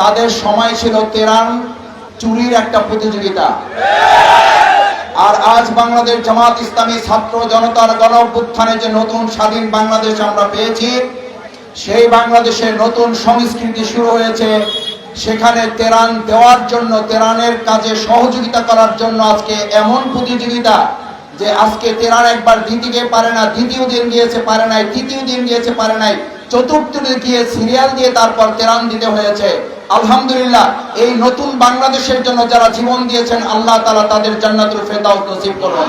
তাদের সময় ছিল তেরান চুরির একটা প্রতিযোগিতা। আর আজ বাংলাদেশ জামাত ইসলামী ছাত্র জনতার গণ যে নতুন স্বাধীন বাংলাদেশ আমরা পেয়েছি, সেই বাংলাদেশের নতুন সংস্কৃতি শুরু হয়েছে। সেখানে তেরান দেওয়ার জন্য, তেরানের কাজে সহযোগিতা করার জন্য আজকে এমন প্রতিযোগিতা যে আজকে তেরান একবার দ্বিতীয় পারে না, দ্বিতীয় দিন গিয়েছে পারে নাই, তৃতীয় দিন গিয়েছে পারে নাই, চতুর্থ দিন গিয়ে সিরিয়াল দিয়ে তারপর তেরান দিতে হয়েছে। আলহামদুলিল্লাহ, এই নতুন বাংলাদেশের জন্য যারা জীবন দিয়েছেন, আল্লাহ তালা তাদের জান্নাতুল ফেরদাউস নসিব করুন।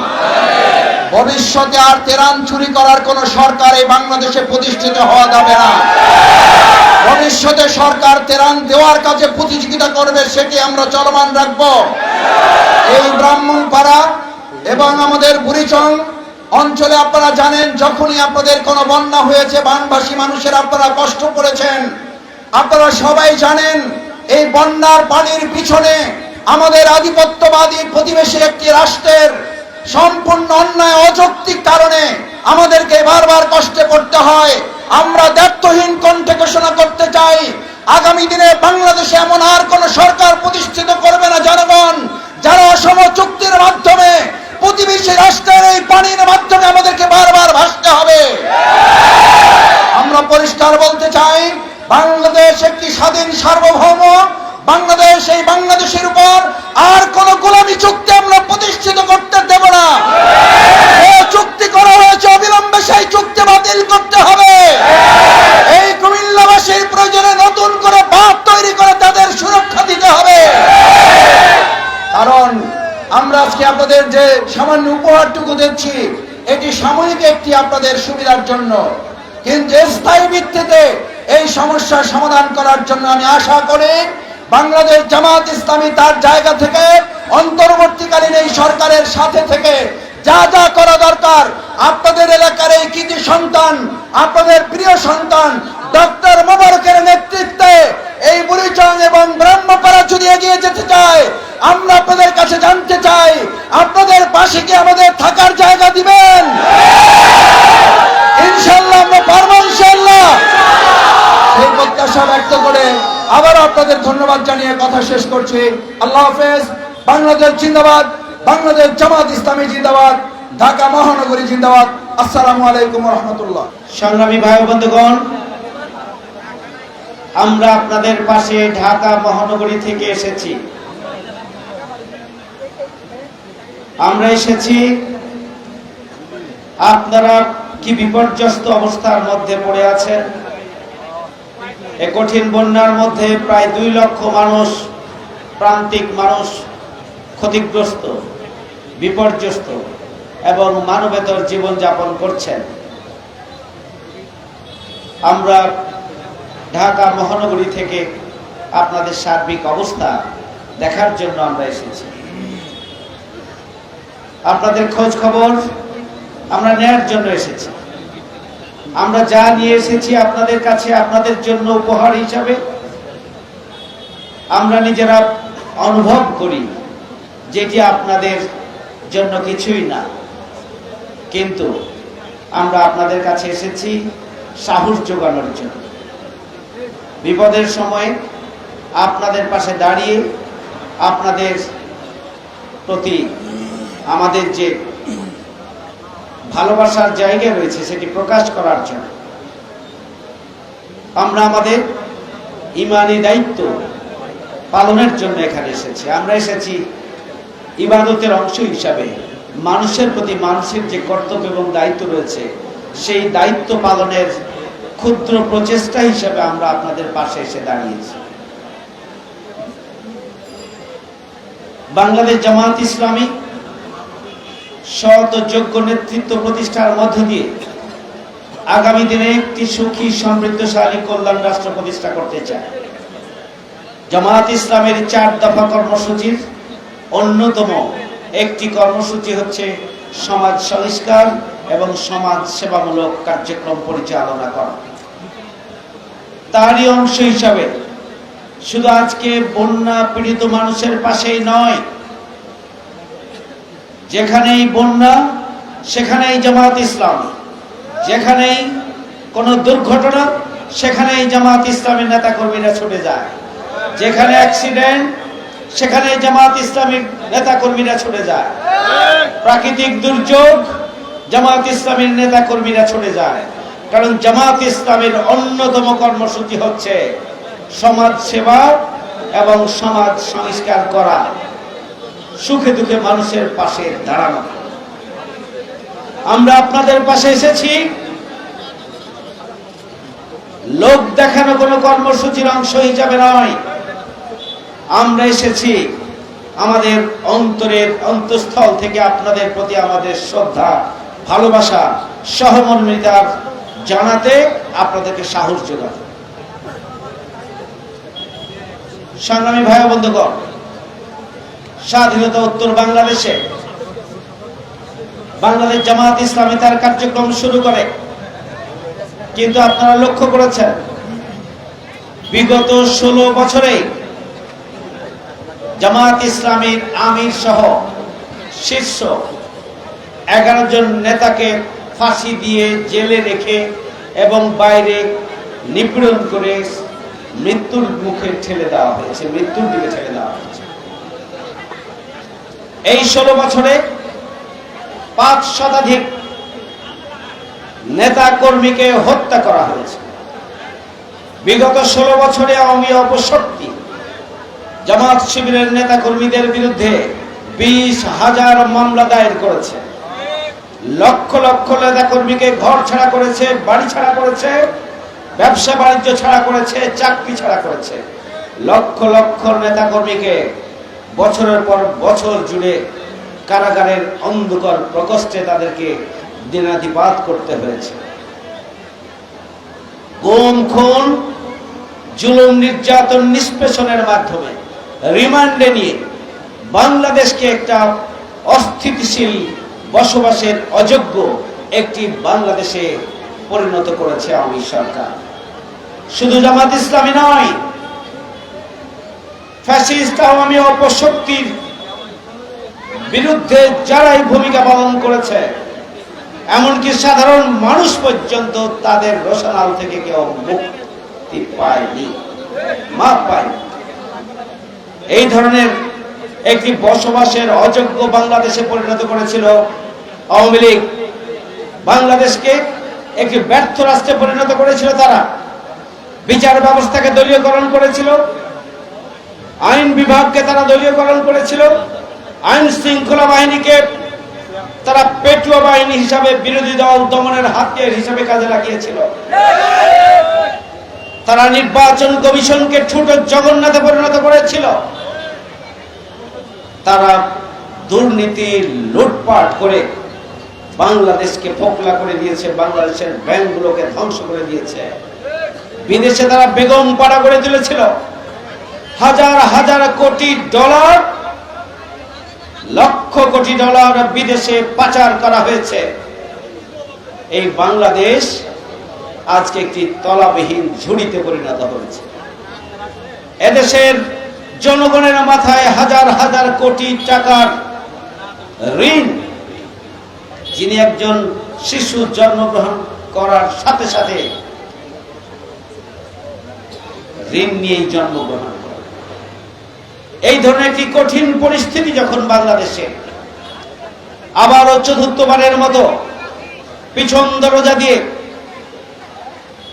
ভবিষ্যতে আর তেরান চুরি করার কোন সরকার এই বাংলাদেশে প্রতিষ্ঠিত হওয়া যাবে না। ভবিষ্যতে সরকার তেরান দেওয়ার কাজে প্রতিযোগিতা করবে, সেটি আমরা চলমান রাখব। এই ব্রাহ্মণ ব্রাহ্মণপাড়া এবং আমাদের বুড়িচং অঞ্চলে আপনারা জানেন, যখনই আপনাদের কোনো বন্যা হয়েছে বানবাসী মানুষের আপনারা কষ্ট করেছেন। আপনারা সবাই জানেন এই বন্যার পানির পিছনে আমাদের আধিপত্যবাদী প্রতিবেশী একটি রাষ্ট্রের সম্পূর্ণ অন্যায়, অযৌক্তিক কারণে আমাদেরকে বারবার কষ্টে পড়তে হয়। আমরা দায়িত্বহীন কণ্ঠে ঘোষণা করতে চাই, আগামী দিনে বাংলাদেশে এমন আর কোন সরকার প্রতিষ্ঠিত করবে না জনগণ যারা অসম চুক্তির মাধ্যমে প্রতিবেশী রাষ্ট্রের এই পানির মাধ্যমে আমাদেরকে বারবার ভাসতে হবে। আমরা পরিষ্কার বলতে চাই বাংলাদেশ একটি স্বাধীন সার্বভৌম বাংলাদেশ, এই বাংলাদেশের উপর আর কোন গোলামী চুক্তি আমরা প্রতিষ্ঠিত করতে দেব না। চুক্তি করা হয়েছে অবিলম্বে সেই চুক্তি বাতিল করতে হবে। এই কুমিল্লাবাসীর প্রয়োজনে নতুন করে বাঁধ তৈরি করে তাদের সুরক্ষা দিতে হবে। কারণ আমরা আজকে আপনাদের যে সামান্য উপহারটুকু দিচ্ছি, এটি সাময়িক একটি আপনাদের সুবিধার জন্য। কিন্তু স্থায়ী ভিত্তিতে এই সমস্যার সমাধান করার জন্য আমি আশা করি বাংলাদেশ জামাত ইসলামী তার জায়গা থেকে অন্তর্বর্তীকালীন এই সরকারের সাথে থেকে যা যা করা দরকার, আপনাদের এলাকার এই কৃতি সন্তান, আপনাদের প্রিয় সন্তান, ডক্টর মোবারকের নেতৃত্বে এই বুড়িচং এবং ব্রহ্মপাড়া যদি এগিয়ে যেতে চায়, আমরা আপনাদের কাছে জানতে চাই, আপনাদের পাশে কি আমাদের থাকার জায়গা দিবেন? আবার আপনাদের ধন্যবাদ জানিয়ে কথা শেষ করছি। আল্লাহ হাফেজ। বাংলাদেশ জিন্দাবাদ। বাংলাদেশ জামাত ইসলামী জিন্দাবাদ। ঢাকা মহানগরী জিন্দাবাদ। আসসালামু আলাইকুম রহমতুল্লাহ। সংগ্রামী ভাই বন্ধুগণ, আমরা আপনাদের পাশে ঢাকা মহানগরী থেকে এসেছি। আমরা এসেছি, আপনারা কি বিপর্যস্ত অবস্থার মধ্যে পড়ে আছেন? এ কঠিন বন্যার মধ্যে প্রায় দুই লক্ষ মানুষ প্রান্তিক মানুষ ক্ষতিগ্রস্ত, বিপর্যস্ত এবং মানবেতর জীবনযাপন করছেন। আমরা ঢাকা মহানগরী থেকে আপনাদের সার্বিক অবস্থা দেখার জন্য আমরা এসেছি। আপনাদের খোঁজ খবর আমরা নেয়ার জন্য এসেছি। আমরা যা নিয়ে এসেছি আপনাদের কাছে আপনাদের জন্য উপহার হিসাবে, আমরা নিজেরা অনুভব করি যেটি আপনাদের জন্য কিছুই না। কিন্তু আমরা আপনাদের কাছে এসেছি সাহস যোগানোর জন্য। বিপদের সময় আপনাদের পাশে দাঁড়িয়ে আপনাদের প্রতি আমাদের যে ভালোবাসার জায়গা রয়েছে, সেটি প্রকাশ করার জন্য। আমরা আমাদের ইমানি দায়িত্ব পালনের জন্য এখানে এসেছি। আমরা এসেছি ইবাদতের অংশ হিসাবে। মানুষের প্রতি মানুষের যে কর্তব্য এবং দায়িত্ব রয়েছে, সেই দায়িত্ব পালনের ক্ষুদ্র প্রচেষ্টা হিসাবে আমরা আপনাদের পাশে এসে দাঁড়িয়েছি। বাংলাদেশ জামাত ইসলামী সৎ যোগ্য নেতৃত্ব প্রতিষ্ঠার মধ্য দিয়ে আগামী দিনে একটি সুখী, সমৃদ্ধশালী কল্যাণ রাষ্ট্র প্রতিষ্ঠা করতে চায়। জামাত ইসলামের চার দফা কর্মসূচির অন্যতম একটি কর্মসূচি হচ্ছে সমাজ সংস্কার এবং সমাজ সেবামূলক কার্যক্রম পরিচালনা করা। তারই অংশ হিসাবে শুধু আজকে বন্যা পীড়িত মানুষের পাশেই নয় যেখানেই বন্যা, সেখানেই জামাত ইসলাম। যেখানেই কোনো দুর্ঘটনা, সেখানেই জামাত ইসলামের নেতা কর্মীরা ছুটে যায়। যেখানে অ্যাক্সিডেন্ট সেখানে জামাত ইসলামীর নেতা কর্মীরা ছুটে যায়। প্রাকৃতিক দুর্যোগ জামাত ইসলামের নেতা কর্মীরা ছুটে যায়। কারণ জামাত ইসলামের অন্যতম কর্মসূচি হচ্ছে সমাজ সেবা এবং সমাজ সংস্কার করা। সুখে দুঃখে মানুষের পাশে দাঁড়ানো। আমরা আপনাদের পাশে এসেছি। লোক দেখানো কোনো কর্মসূচির অংশ হিসাবে নয়। আমরা এসেছি আমাদের অন্তরের অন্তঃস্থল থেকে আপনাদের প্রতি আমাদের শ্রদ্ধা, ভালোবাসা সহমর্মিতা জানাতে আপনাদেরকে সাহস যোগাতে সংগ্রামী ভাই বন্ধুগণ স্বাধীনতা উত্তর বাংলাদেশে। বাংলাদেশ জামাত ইসলামী তার কার্যক্রম শুরু করে। কিন্তু আপনারা লক্ষ্য করেছেন, বিগত ষোলো বছরে জামাত ইসলামীর আমির সহ শীর্ষ এগারো জন নেতাকে ফাঁসি দিয়ে জেলে রেখে এবং বাইরে নিপীড়ন করে মৃত্যুর মুখে ঠেলে দেওয়া হয়েছে, মৃত্যুর দিকে ঠেলে দেওয়া হয়েছে। এই ষোলো বছরে পাঁচ শতাধিক নেতা কর্মীকে হত্যা করা হয়েছে। বিগত ষোলো বছরে আওয়ামী অপশক্তি জামাত শিবিরের নেতা কর্মীদের বিরুদ্ধে বিশ হাজার মামলা দায়ের করেছে। লক্ষ লক্ষ নেতা কর্মীকে ঘর ছাড়া করেছে, বাড়ি ছাড়া করেছে, ব্যবসা বাণিজ্য ছাড়া করেছে, চাকরি ছাড়া করেছে। লক্ষ লক্ষ নেতা কর্মীকে বছরের পর বছর জুড়ে কারাগারের অন্ধকার প্রকোষ্ঠে তাদেরকে দিনাতিপাত করতে হয়েছে। গোম, খুন, জুলুম, নির্যাতন, নিষ্পেষণের মাধ্যমে রিমান্ডে নিয়ে বাংলাদেশকে একটা অস্থিতিশীল বসবাসের অযোগ্য একটি বাংলাদেশে পরিণত করেছে আওয়ামী সরকার। শুধু জামাত ইসলামী নয় ফ্যাসিস্ট আওয়ামী অপশক্তির বিরুদ্ধে যারাই ভূমিকা পালন করেছে, এমনকি সাধারণ মানুষ পর্যন্ত তাদের রোশনাল থেকে কেউ মুক্তি পায়নি মাপ পায়। এই ধরনের একটি বসবাসের অযোগ্য বাংলাদেশে পরিণত করেছিল আওয়ামী লীগ। বাংলাদেশকে একটি ব্যর্থ রাষ্ট্রে পরিণত করেছিল তারা। বিচার ব্যবস্থাকে দলীয়করণ করেছিল আইন বিভাগকে তারা দলীয়করণ করেছিল। আইন শৃঙ্খলা বাহিনীকে তারা পেটুয়া বাহিনী হিসাবে বিরোধী দল দমনের হাতিয়ার হিসাবে কাজে লাগিয়েছিল। তারা নির্বাচন কমিশনকে ছোট জগন্নাথে পরিণত করেছিল। তারা দুর্নীতি লুটপাট করে বাংলাদেশকে ফোকলা করে দিয়েছে, বাংলাদেশের ব্যাংকগুলোকে ধ্বংস করে দিয়েছে। বিদেশে তারা বেগম পাড়া করে তুলেছিল। হাজার হাজার কোটি ডলার, লক্ষ কোটি ডলার বিদেশে পাচার করা হয়েছে। এই বাংলাদেশ আজকে একটি তলাবিহীন ঝুড়িতে পরিণত হয়েছে। এদেশের জনগণের মাথায় হাজার হাজার কোটি টাকার ঋণ, যিনি একজন শিশু জন্মগ্রহণ করার সাথে সাথে ঋণ নিয়েই জন্মগ্রহণ এই ধরনের একটি কঠিন পরিস্থিতি যখন বাংলাদেশে? আবারও চতুর্থবারের মতো পিছন দরজা দিয়ে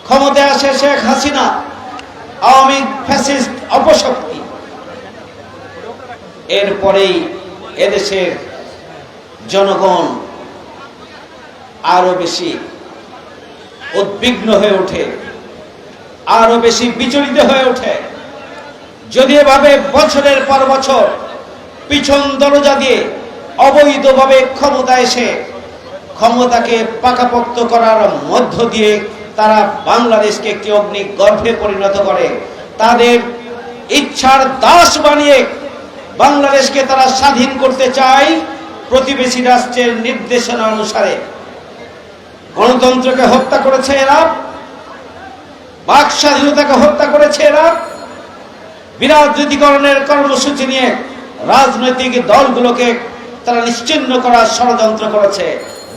ক্ষমতায় আসে শেখ হাসিনা, আওয়ামী ফ্যাসিস্ট অপশক্তি। এরপরেই এদেশের জনগণ আরও বেশি উদ্বিগ্ন হয়ে ওঠে, আরও বেশি বিচলিত হয়ে ওঠে। যদি এভাবে বছরের পর বছর পিছন দরজা দিয়ে অবৈধভাবে ক্ষমতা এসে ক্ষমতাকে পাকাপোক্ত করার মধ্য দিয়ে তারা বাংলাদেশকে একটি অগ্নি গর্ভে পরিণত করে, তাদের ইচ্ছার দাস বানিয়ে বাংলাদেশকে তারা স্বাধীন করতে চায় প্রতিবেশী রাষ্ট্রের নির্দেশনা অনুসারে। গণতন্ত্রকে হত্যা করেছে এরা, বাক স্বাধীনতাকে হত্যা করেছে এরা বিরাজনীতিকরণের কর্মসূচি নিয়ে রাজনৈতিক দলগুলোকে তারা নিশ্চিন্ন করার ষড়যন্ত্র করেছে।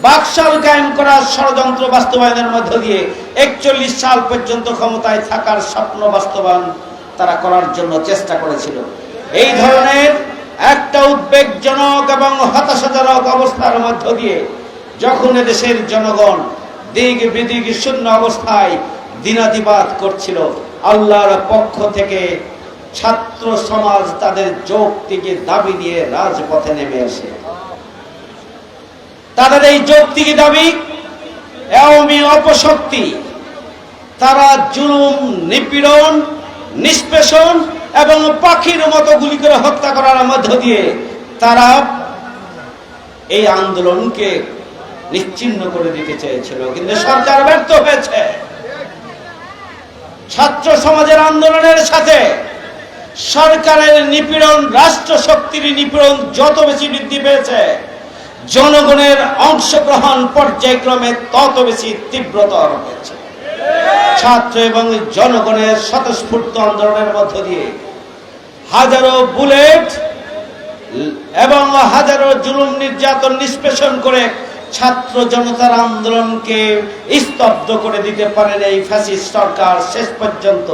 বাকশাল কায়েম করার ষড়যন্ত্র বাস্তবায়নের মধ্য দিয়ে একচল্লিশ সাল পর্যন্ত ক্ষমতায় থাকার স্বপ্ন বাস্তবায়ন তারা করার জন্য চেষ্টা করেছিল। এই ধরনের একটা উদ্বেগজনক এবং হতাশাজনক অবস্থার মধ্য দিয়ে যখন দেশের জনগণ দিক বিদিক শূন্য অবস্থায় দিনাতিপাত করছিল, আল্লাহর পক্ষ থেকে ছাত্র সমাজ তাদের যৌক্তিকে দাবি নিয়ে রাজপথে নেমে আসে তাদের এই যৌক্তিক দাবি, এওমি অপশক্তি। তারা জুলুম, নিপীড়ন, নিষ্পেষণ এবং পাখির মতো গুলি করে হত্যা করার মধ্য দিয়ে তারা এই আন্দোলনকে নিশ্চিহ্ন করে দিতে চেয়েছিল। কিন্তু সরকার ব্যর্থ হয়েছে। ছাত্র সমাজের আন্দোলনের সাথে সরকারের নিপীড়ন রাষ্ট্র শক্তির নিপীড়ন যত বেশি বৃদ্ধি পেয়েছে, জনগণের অংশগ্রহণ পর্যায়ক্রমে তত বেশি তীব্রতর হয়েছে। ছাত্র এবং জনগণের স্বতঃস্ফূর্ত আন্দোলনের মধ্য দিয়ে হাজারো বুলেট এবং হাজারো জুলুম নির্যাতন নিষ্পেষণ করে ছাত্র জনতার আন্দোলনকে স্তব্ধ করে দিতে পারেন এই ফ্যাসিস্ট সরকার শেষ পর্যন্ত।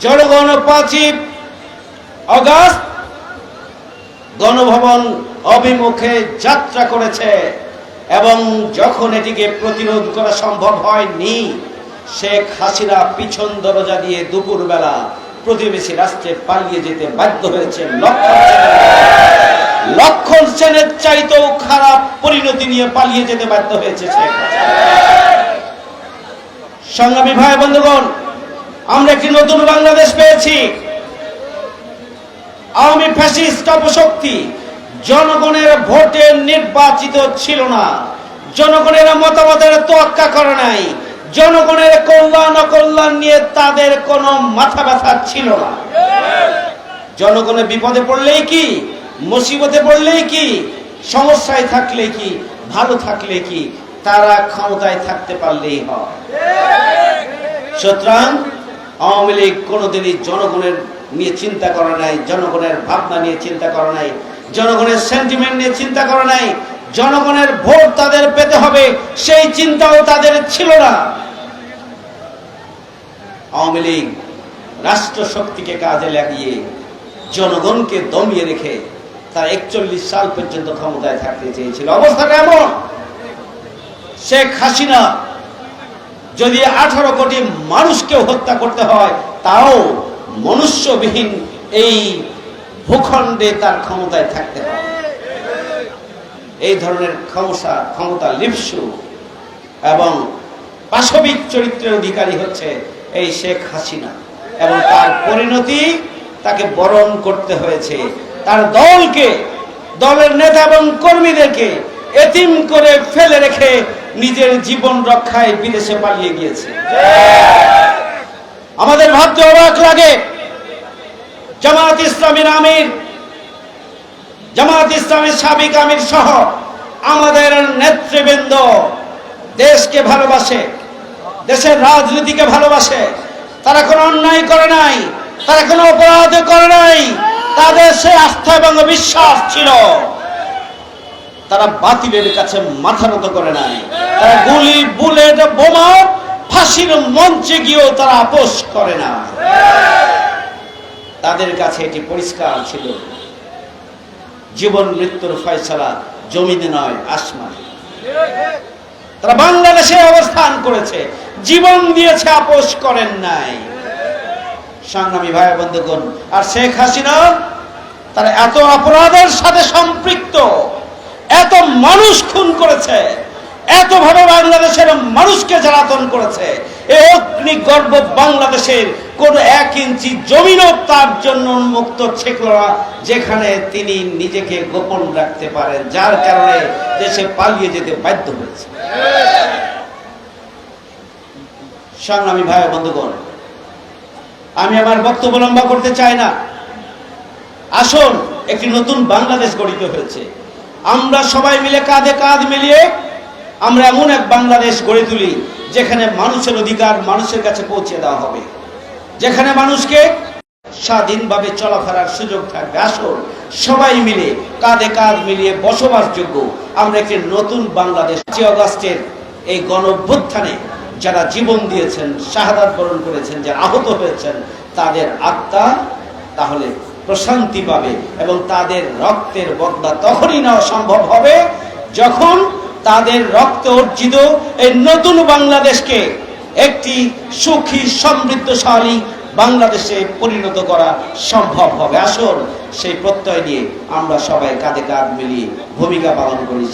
জনগণ পাঁচই অগাস্ট গণভবন অভিমুখে যাত্রা করেছে এবং যখন এটিকে প্রতিরোধ করা সম্ভব হয়নি, শেখ হাসিনা পিছন দরজা দিয়ে দুপুরবেলা প্রতিবেশী রাষ্ট্রে পালিয়ে যেতে বাধ্য হয়েছে লক্ষণ সেনের- চাইতেও খারাপ পরিণতি নিয়ে পালিয়ে যেতে বাধ্য হয়েছে। সংগ্রামী ভাই বন্ধুগণ আমরা একটি নতুন বাংলাদেশ পেয়েছি। আওয়ামী ফ্যাসিস্ট অপশক্তি জনগণের ভোটে নির্বাচিত ছিল না। জনগণের মতামতের তোয়াক্কা করে নাই। জনগণের কল্যাণ, অকল্যাণ নিয়ে তাদের কোনো মাথা ব্যথা ছিল না। জনগণের বিপদে পড়লেই কি? মুসিবতে পড়লেই কি? সমস্যায় থাকলে কি? ভালো থাকলে কি? তারা ক্ষমতায় থাকতে পারলেই হয়। সুতরাং আওয়ামী লীগ কোনোদিনই জনগণের নিয়ে চিন্তা করে নাই, জনগণের ভাবনা নিয়ে চিন্তা করে নাই, জনগণের সেন্টিমেন্ট নিয়ে চিন্তা করে নাই, জনগণের ভোট তাদের পেতে হবে, সেই চিন্তাও তাদের ছিল না। আওয়ামী লীগ রাষ্ট্র শক্তিকে কাজে লাগিয়ে জনগণকে দমিয়ে রেখে তার একচল্লিশ সাল পর্যন্ত ক্ষমতায় থাকতে চেয়েছিল। অবস্থাটা এমন শেখ হাসিনা যদি আঠারো কোটি মানুষকে হত্যা করতে হয়, তাও মনুষ্যবিহীন এই ভূখণ্ডে তার ক্ষমতায় থাকতে হয় এই ধরনের ক্ষমতা ক্ষমতা লিপসু এবং পাশবিক চরিত্রের অধিকারী হচ্ছে এই শেখ হাসিনা এবং তার পরিণতি তাকে বরণ করতে হয়েছে। তার দলকে, দলের নেতা এবং কর্মীদেরকে এতিম করে ফেলে রেখে নিজের জীবন রক্ষায় বিদেশে পালিয়ে গিয়েছে। আমাদের ভাবতে অবাক লাগে, জামাত ইসলামীর আমির, জামাত ইসলামের সাবিক আমির সহ আমাদের নেতৃবৃন্দ দেশকে ভালোবাসে, দেশের রাজনীতিকে ভালোবাসে। তারা কোনো অন্যায় করে নাই, তারা কোনো অপরাধ করে নাই, তাদের সে আস্থা এবং বিশ্বাস ছিল। তারা বাতিলের কাছে মাথা নত করে নাই। তারা গুলি, বুলেট, বোমা, ফাঁসির মঞ্চে গিয়েও তারা আপোষ করে না তাদের কাছে এটি পরিষ্কার ছিল। জীবন মৃত্যুর ফয়সালা জমিনে নয়, আসমানে। তারা বাংলাদেশে অবস্থান করেছে। জীবন দিয়েছে, আপোষ করেন নাই। সংগ্রামী ভাই বন্ধুগণ, আর শেখ হাসিনা তারা এত অপরাধের সাথে সম্পৃক্ত। এত মানুষ খুন করেছে এত ভাবে বাংলাদেশের মানুষকে জ্বালাতন করেছে অগ্নি গর্ব বাংলাদেশের কোন এক ইঞ্চি জমিনও তার জন্য উন্মুক্ত ছিল না, যেখানে তিনি নিজেকে গোপন রাখতে পারেন, যার কারণে দেশে পালিয়ে যেতে বাধ্য হয়েছে। সংগ্রামী ভাই বন্ধুগণ, আমি আমার বক্তব্য লম্বা করতে চাই না। আসুন, একটি নতুন বাংলাদেশ গঠিত হয়েছে। আমরা সবাই মিলে কাঁধে কাঁধ মিলিয়ে আমরা এমন এক বাংলাদেশ গড়ে তুলি, যেখানে মানুষের অধিকার মানুষের কাছে পৌঁছে দেওয়া হবে। যেখানে মানুষকে স্বাধীনভাবে চলাফেরার সুযোগ থাকবে। আসুন, সবাই মিলে কাঁধে কাঁধ মিলিয়ে বসবাসযোগ্য আমরা একটি নতুন বাংলাদেশ। পাঁচই অগস্টের এই গণ অভ্যুত্থানে যারা জীবন দিয়েছেন, শাহাদাত বরণ করেছেন, যারা আহত হয়েছেন, তাদের আত্মা তাহলে প্রশান্তি পাবে এবং তাদের রক্তের বদলা তখনই নেওয়া সম্ভব হবে যখন তাদের রক্ত অর্জিত এই নতুন বাংলাদেশকে একটি সুখী, সমৃদ্ধশালী বাংলাদেশে পরিণত করা সম্ভব হবে। আসল সেই প্রত্যয় নিয়ে আমরা সবাই কাঁধে কাঁধ মিলিয়ে ভূমিকা পালন করি।